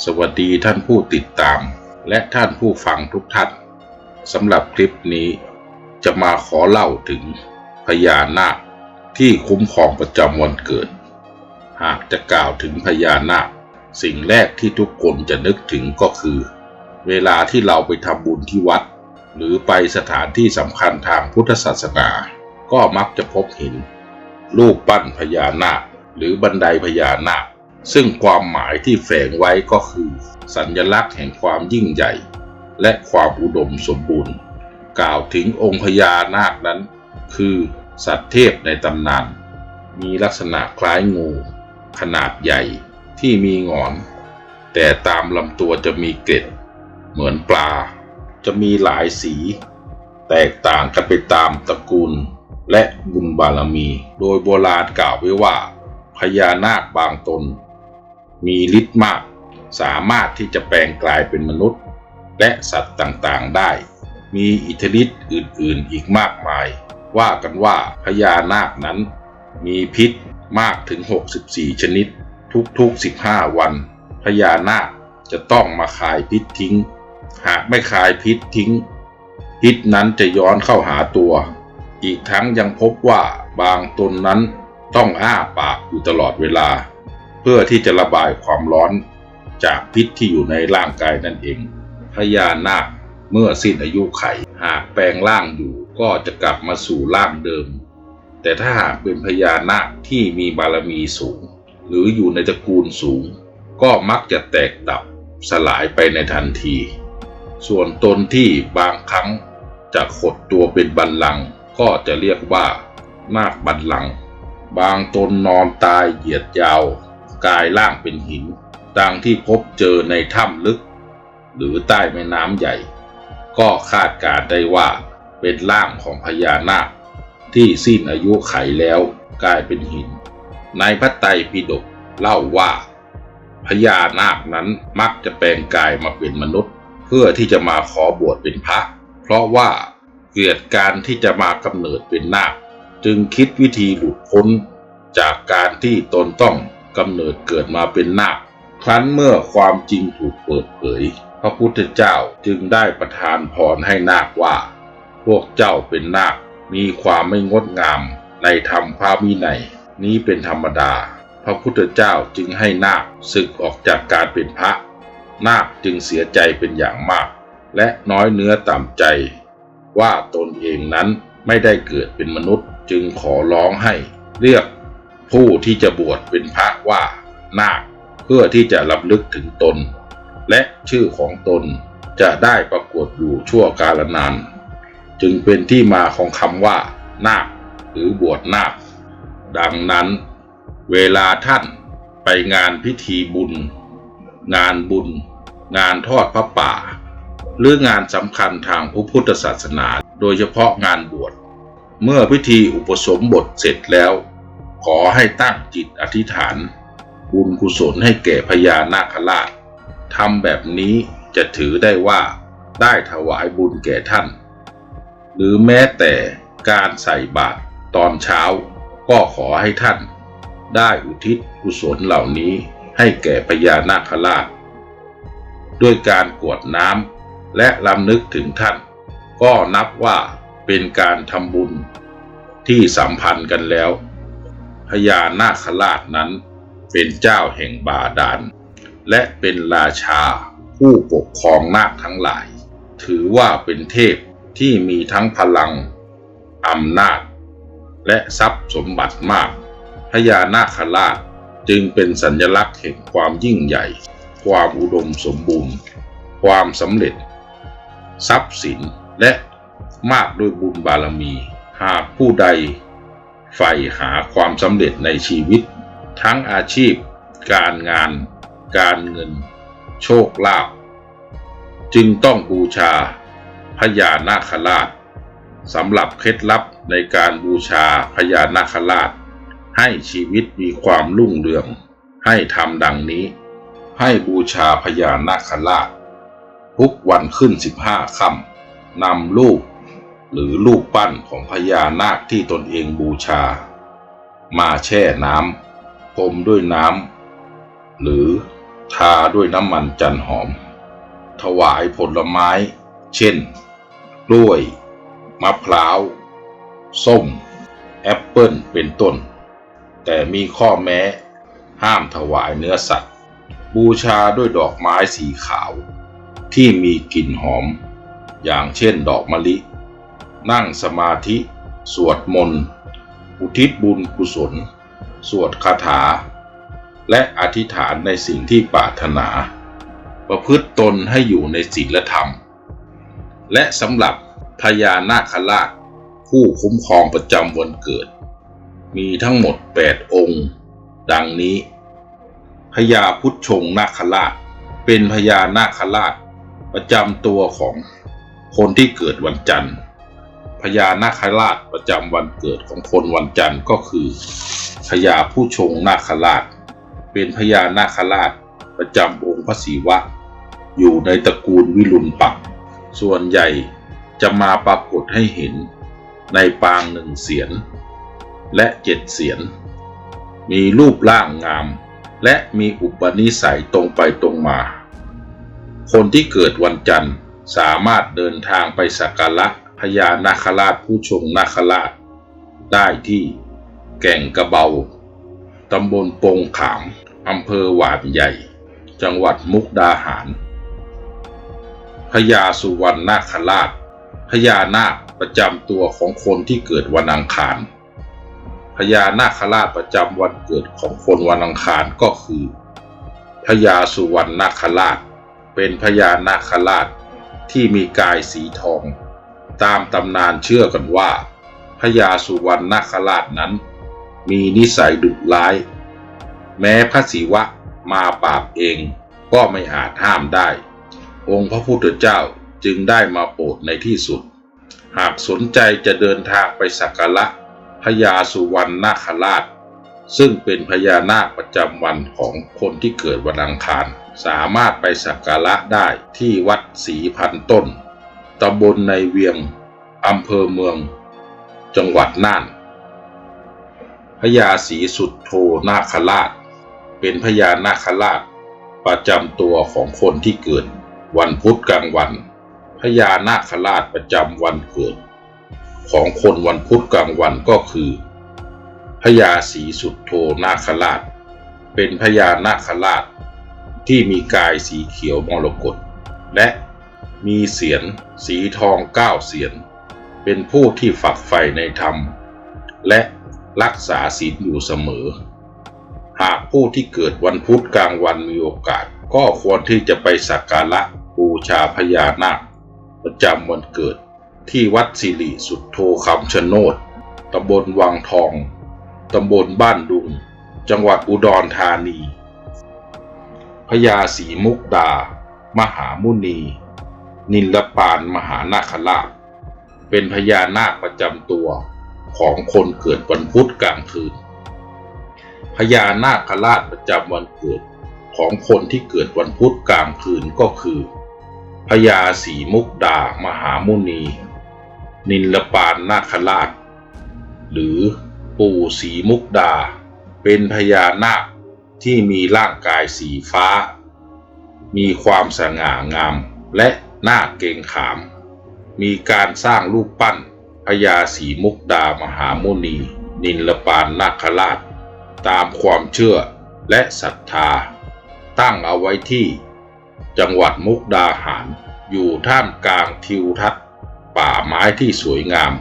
สวัสดีท่านผู้ติดตาม และท่านผู้ฟังทุกท่านสำหรับคลิปนี้จะมาขอเล่าถึงพญานาคที่คุ้มครองประจำวันเกิด หากจะกล่าวถึงพญานาค สิ่งแรกที่ทุกคนจะนึกถึงก็คือ เวลาที่เราไปทำบุญที่วัด หรือไปสถานที่สำคัญทางพุทธศาสนา ก็มักจะพบเห็นรูปปั้นพญานาคหรือบันไดพญานาค ซึ่งความหมายที่แฝงไว้ก็คือ สัญลักษณ์แห่งความยิ่งใหญ่ และความอุดมสมบูรณ์ กล่าวถึงองค์พญานาคนั้น คือสัตว์เทพในตำนาน มีลักษณะคล้ายงู ขนาดใหญ่ที่มีหงอน แต่ตามลำตัวจะมีเกล็ด เหมือนปลา จะมีหลายสี แตกต่างกันไปตามตระกูล และบุญบารมี โดยโบราณกล่าวไว้ว่าพญานาคบางตน มีฤทธิ์มาก สามารถที่จะแปลงกลายเป็นมนุษย์ และสัตว์ต่างๆได้ มีอิทธิฤทธิ์อื่นๆอีกมากมาย ว่ากันว่าพญานาคนั้น มีพิษมากถึง 64 ชนิด ทุกๆ 15 วันพญานาคจะต้องมาคายพิษทิ้ง หากไม่คายพิษทิ้ง พิษนั้นจะย้อนเข้าหาตัว อีกทั้งยังพบว่าบางตนนั้นต้องอ้าปากอยู่ตลอดเวลา เพื่อที่จะระบายความร้อนจากพิษที่อยู่ในร่างกายนั่นเอง พญานาคเมื่อสิ้นอายุไข หากแปลงร่างอยู่ก็จะกลับมาสู่ร่างเดิม แต่ถ้าหากเป็นพญานาคที่มีบารมีสูง หรืออยู่ในตระกูลสูง ก็มักจะแตกดับสลายไปในทันที ส่วนตนที่บางครั้งจะขดตัวเป็นบัลลังก็จะเรียกว่านาคบัลลัง บางตนนอนตายเหยียดยาว กายล่างเป็นหินดังที่พบเจอในถ้ำลึก หรือใต้แม่น้ำใหญ่ ก็คาดการได้ว่าเป็นร่างของพญานาค ที่สิ้นอายุไขแล้วกลายเป็นหิน ในพระไตรปิฎกเล่าว่าพญานาคนั้นมักจะแปลงกายมาเป็นมนุษย์ เพื่อที่จะมาขอบวชเป็นพระ เพราะว่าเกิดการที่จะมากำเนิดเป็นนาค จึงคิดวิธีหลุดพ้นจากการที่ตนต้อง กำเนิดเกิดมาเป็นนาคครั้นเมื่อความจริงถูกเปิดเผย พระพุทธเจ้าจึงได้ประทานพรให้นาคว่า พวกเจ้าเป็นนาค มีความไม่งดงามในธรรมพระวินัยนี้เป็นธรรมดา พระพุทธเจ้าจึงให้นาคศึกออกจากการเป็นพระ นาคจึงเสียใจเป็นอย่างมาก และน้อยเนื้อต่ำใจ ว่าตนเองนั้นไม่ได้เกิดเป็นมนุษย์จึงขอร้องให้เรียก ผู้ที่จะบวชเป็นพระว่านาคเพื่อที่จะลำลึกถึงตน และชื่อของตนจะได้ปรากฏอยู่ชั่วกาลนาน จึงเป็นที่มาของคำว่า นาค หรือบวชนาค ดังนั้น เวลาท่านไปงานพิธีบุญ งานบุญ งานทอดพระป่า หรืองานสำคัญทางพระพุทธศาสนา โดยเฉพาะงานบวชเมื่อพิธีอุปสมบทเสร็จแล้ว ขอให้ตั้งจิตอธิษฐาน บุญกุศลให้แก่พญานาคราชทำแบบนี้จะถือได้ว่าได้ถวายบุญแก่ท่าน หรือแม้แต่การใส่บาตรตอนเช้าก็ขอให้ท่าน ได้อุทิศกุศลเหล่านี้ให้แก่พญานาคราช ด้วยการกวดน้ำและลำนึกถึงท่าน ก็นับว่าเป็นการทำบุญที่สัมพันธ์กันแล้ว พญานาคราชนั้น เป็นเจ้าแห่งบาดาลและเป็นราชาผู้ปกครองนาคทั้งหลาย ถือว่าเป็นเทพที่มีทั้งพลังอำนาจ และทรัพย์สมบัติมาก พญานาคราชจึงเป็นสัญลักษณ์แห่งความยิ่งใหญ่ ความอุดมสมบูรณ์ ความสำเร็จ ทรัพย์สินและมากด้วยบุญบารมี หากผู้ใด ใฝ่หาความสำเร็จในชีวิต ทั้งอาชีพ การงาน การเงิน โชคลาภจึงต้องบูชาพญานาคราชสำหรับเคล็ดลับในการบูชาพญานาคราช ให้ชีวิตมีความรุ่งเรือง ให้ทำดังนี้ ให้บูชาพญานาคราช ทุกวันขึ้นสิบห้าค่ำนำรูป หรือรูปปั้นของพญานาคที่ตนเองบูชา มาแช่น้ำพรมด้วยน้ำหรือทาด้วยน้ำมันจันหอม ถวายผลไม้ เช่น กล้วย มะพร้าว ส้ม แอปเปิลเป็นต้น แต่มีข้อแม้ ห้ามถวายเนื้อสัตว์ บูชาด้วยดอกไม้สีขาว ที่มีกลิ่นหอม อย่างเช่นดอกมะลิ นั่งสมาธิ สวดมนต์ อุทิศบุญกุศล สวดคาถา และอธิษฐานในสิ่งที่ปรารถนา ประพฤติตนให้อยู่ในศีลธรรม และสำหรับพญานาคราชผู้คุ้มครองประจำวันเกิด มีทั้งหมด 8 องค์ ดังนี้พญาพุทธชงนาคราช เป็นพญานาคราช ประจำตัวของคนที่เกิดวันจันทร์ พญานาคราชประจำวันเกิดของคนวันจันทร์ก็คือพญาผู้ชงนาคราช เป็นพญานาคราชประจำองค์พระศิวะ อยู่ในตระกูลวิรุณปัก ส่วนใหญ่จะมาปรากฏให้เห็นในปางหนึ่งเสียน และเจ็ดเสียน มีรูปร่างงาม และมีอุปนิสัยตรงไปตรงมา คนที่เกิดวันจันทร์สามารถเดินทางไปสักการะ พญานาคราชผู้ชงนาคราช ได้ที่แก่งกระเบา ตำบลโปงขาม อำเภอหวานใหญ่ จังหวัดมุกดาหาร พญาสุวรรณนาคราช พญานาคประจำตัวของคนที่เกิดวันอังคาร พญานาคราชประจำวันเกิดของคนวันอังคารก็คือ พญาสุวรรณนาคราช เป็นพญานาคราชที่มีกายสีทอง ตามตำนานเชื่อกันว่าพญาสุวรรณนาคราชนั้น มีนิสัยดุร้าย แม้พระศิวะมาปราบเองก็ไม่อาจห้ามได้ องค์พระพุทธเจ้าจึงได้มาโปรดในที่สุด หากสนใจจะเดินทางไปสักการะพญาสุวรรณนาคราช ซึ่งเป็นพญานาคประจำวันของคนที่เกิดวันอังคาร สามารถไปสักการะได้ที่วัดศรีพันต้น ตำบลในเวียง อำเภอเมือง จังหวัดน่าน พญาศรีสุดโทนาคราช เป็นพญานาคราช ประจำตัวของคนที่เกิด วันพุธกลางวัน พญานาคราชประจำวันเกิด ของคนวันพุธกลางวันก็คือ พญาศรีสุดโทนาคราช เป็นพญานาคราชที่มีกายสีเขียวมรกตและ มีเสียนสีทองเก้าเสียน เป็นผู้ที่ฝักใฝ่ในธรรม และรักษาศีลอยู่เสมอ หากผู้ที่เกิดวันพุธกลางวันมีโอกาส ก็ควรที่จะไปสักการะบูชาพญานาค ประจำวันเกิดที่วัดสิริสุทโธคำชะโนดตำบลวังทอง ตำบลบ้านดุง จังหวัดอุดรธานีพญาศรีมุกดา มหามุนี นิลปานมหานาคราช เป็นพญานาคประจำตัวของคนเกิดวันพุธกลางคืน พญานาคราชประจำวันเกิดของคนที่เกิดวันพุธกลางคืนก็คือพญาศรีมุกดามหามุนี นิลปานนาคราช หรือปู่ศรีมุกดา เป็นพญานาคที่มีร่างกายสีฟ้า มีความสง่างามและ หน่าเกงขาม มีการสร้างรูปปั้นพญาศรีมุกดามหาโมนี นิลปานนาคราช ตามความเชื่อและศรัทธา ตั้งเอาไว้ที่ จังหวัดมุกดาหาร อยู่ท่ามกลางทิวทัศน์ป่าไม้ที่สวยงาม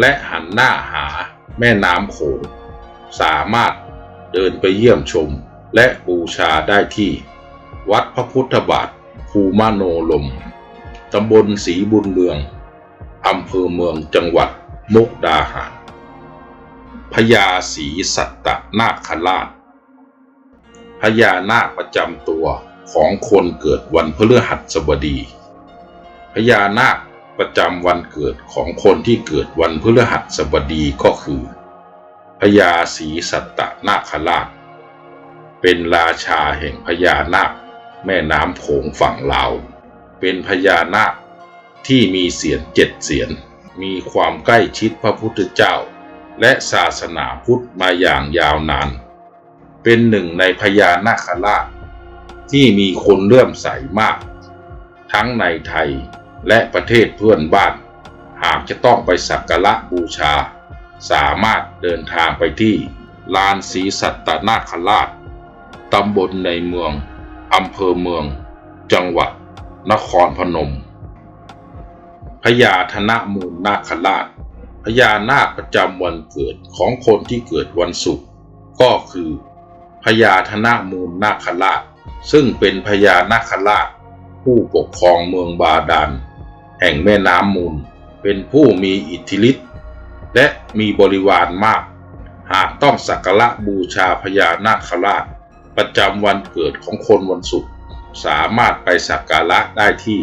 และหันหน้าหาแม่น้ำโขงสามารถเดินไปเยี่ยมชมและบูชาได้ที่ วัดพระพุทธบาทภูมาโนลม ตำบลศรีบุญเมือง อำเภอเมืองจังหวัดมุกดาหาร พญาศรีสัตตนาคราช พญานาคประจำตัวของคนเกิดวันพฤหัสบดี พญานาคประจำวันเกิดของคนที่เกิดวันพฤหัสบดีก็คือพญาศรีสัตตนาคราช เป็นราชาแห่งพญานาคแม่น้ำโขงฝั่งลาว เป็นพญานาคที่มีเสียนเจ็ดเสียนมีความใกล้ชิดพระพุทธเจ้า และศาสนาพุทธมาอย่างยาวนาน เป็นหนึ่งในพญานาคราชที่มีคนเลื่อมใสมาก ทั้งในไทยและประเทศเพื่อนบ้าน หากจะต้องไปสักการะบูชา สามารถเดินทางไปที่ลานศรีสัตนาคราชตำบลในเมืองอำเภอเมือง จังหวัด นครพนม พญาธนมูลนาคราช พญานาคประจำวันเกิดของคนที่เกิดวันศุกร์ก็คือพญาธนมูลนาคราช ซึ่งเป็นพญานาคราช ผู้ปกครองเมืองบาดาลแห่งแม่น้ำมูล เป็นผู้มีอิทธิฤทธิ์และมีบริวารมาก หากต้องสักการะบูชาพญานาคราช ประจำวันเกิดของคนวันศุกร์ สามารถไปสักการะได้ที่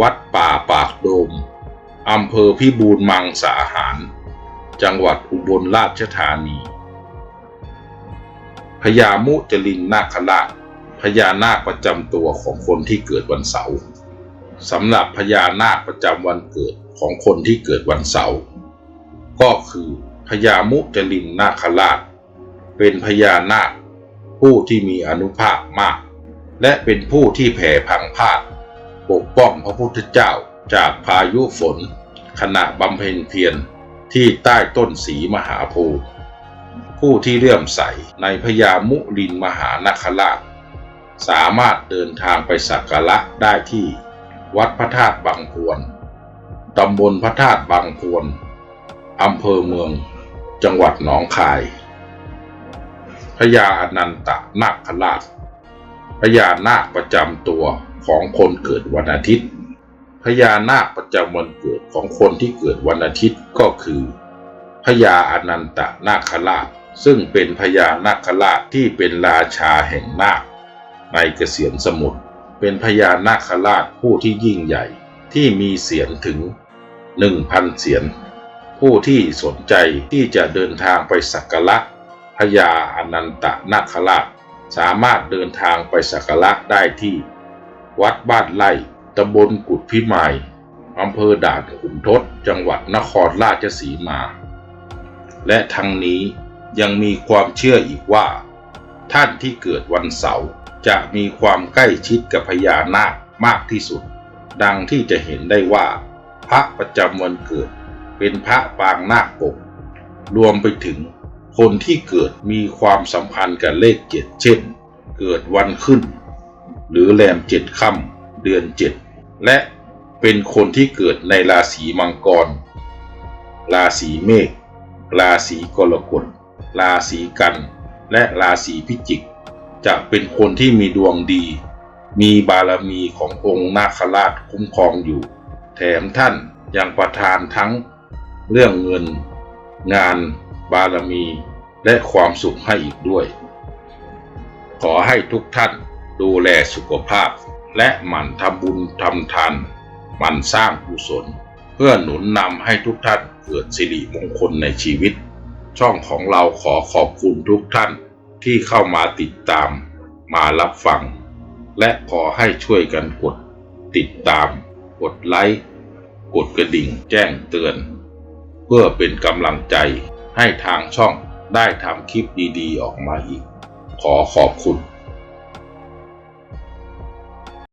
วัดป่าปากโดม อำเภอพิบูลมังสาหาร จังหวัดอุบลราชธานีพญามุจลินนาคราชพญานาคประจำตัวของคนที่เกิดวันเสาร์สำหรับพญานาคประจำวันเกิดของคนที่เกิดวันเสาร์ก็คือพญามุจลินนาคราช เป็นพญานาคผู้ที่มีอนุภาพมาก และเป็นผู้ที่แผ่พังพาดปกป้องพระพุทธเจ้าจากพายุฝน ขณะบำเพ็ญเพียรที่ใต้ต้นสีมหาโพธิ์ผู้ที่เลื่อมใสในพญามุลินมหานาคราช สามารถเดินทางไปสักการะได้ที่วัดพระธาตุบางพวนตำบลพระธาตุบางพวนอำเภอเมือง จังหวัดหนองคายพญาอนันตนาคราช พญานาคประจำตัวของคนเกิดวันอาทิตย์ พญานาคประจำวันเกิดของคนที่เกิดวันอาทิตย์ก็คือพญาอนันตนาคราช ซึ่งเป็นพญานาคราชที่เป็นราชาแห่งนาค ในเกษียนสมุทรเป็นพญานาคราชผู้ที่ยิ่งใหญ่ที่มีเสียงถึง1,000เสียงผู้ที่สนใจที่จะเดินทางไปสักการะพญาอนันตนาคราช สามารถเดินทางไปสักการะได้ที่ วัดบ้านไร่ตำบลกุดพิมายอำเภอด่านขุนทดจังหวัดนครราชสีมา และทั้งนี้ยังมีความเชื่ออีกว่า ท่านที่เกิดวันเสาร์จะมีความใกล้ชิดกับพญานาคมากที่สุด ดังที่จะเห็นได้ว่า พระประจำวันเกิดเป็นพระปางนาคปก รวมไปถึง คนที่เกิดมีความสัมพันธ์กับเลขเจ็ดเช่น เกิดวันขึ้น หรือแรมเจ็ดค่ำเดือนเจ็ดและเป็นคนที่เกิดในราศีมังกร ราศีเมษ ราศีกรกฎ ราศีกัน และราศีพิจิก จะเป็นคนที่มีดวงดี มีบารมีขององค์นาคราชคุ้มครองอยู่ แถมท่านยังประทานทั้งเรื่องเงิน งาน บารมีและความสุขให้อีกด้วย ขอให้ทุกท่านดูแลสุขภาพ และหมั่นทำบุญทำทานหมั่นสร้างกุศล เพื่อหนุนนำให้ทุกท่านเกิดสิริมงคลในชีวิต ช่องของเราขอขอบคุณทุกท่านที่เข้ามาติดตาม มารับฟัง และขอให้ช่วยกันกด ติดตาม กดไลค์กดกระดิ่งแจ้งเตือน เพื่อเป็นกำลังใจ ให้ทางช่องได้ทำคลิปดีๆ ออกมาอีก ขอขอบคุณ